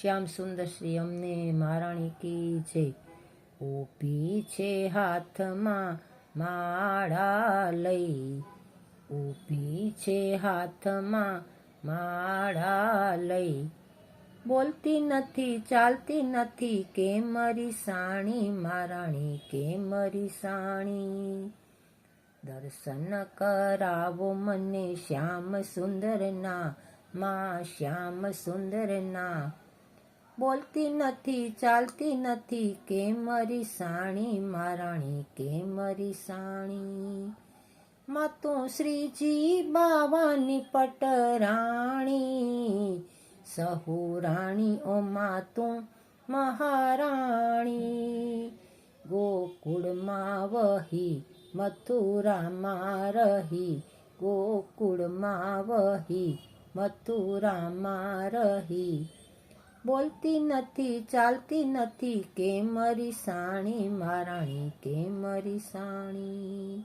શ્યામ સુંદર શ્રી અમને મહારાણી કી જય ઊભી છે હાથમાં માળા લઈ. ઊભી છે હાથમાં માળા લઈ. બોલતી નથી, ચાલતી નથી, કે મરી સાણી, મહારાણી, કે મરી સાણી. દર્શન કરાવો મને શ્યામ સુંદરના, માં શ્યામ સુંદરના. બોલતી નથી, ચાલતી નથી, કે મરી સાણી મહારાણી કે મરી સાણી? માતું શ્રીજી બાવાની પટરાણી, સહુ રાણી, ઓ માતું મહારાણી. ગોકુળમાં વહી, મથુરામાં રહી, ગોકુળમાં વહી, મથુરામાં રહી. બોલતી નથી, ચાલતી નથી, કે મરી સાણી, મહારાણી, કે મરી સાણી.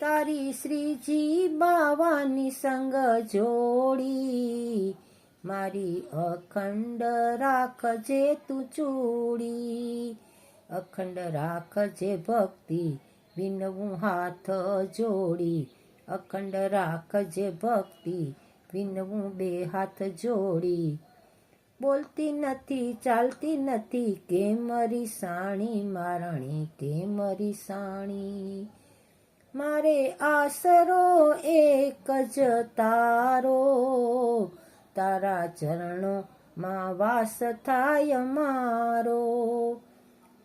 તારી શ્રીજી બાવાની સંગ જોડી, મારી અખંડ રાખજે તું ચૂડી. અખંડ રાખજે ભક્તિ વિનવું હાથ જોડી. અખંડ રાખજે ભક્તિ વિનવું બે હાથ જોડી. બોલતી નથી, ચાલતી નથી, કે મરી સાણી, મારાણી, કે મરી સાણી. મારે આસરો એક જ તારો, તારા ચરણોમાં વાસ થાય મારો.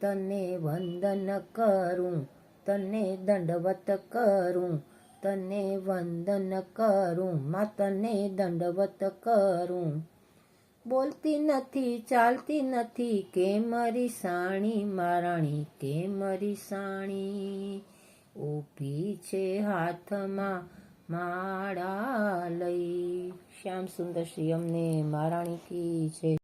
તને વંદન કરું, તને દંડવત કરું, તને વંદન કરું માં તને દંડવત કરું. બોલતી નથી, ચાલતી નથી, કે મરી સાણી, મારાણી, કે મરી સાણી. ઊભી છે હાથમાં માળા લઈ. શ્યામ સુંદર શ્રી અમને મહારાણી કી છે.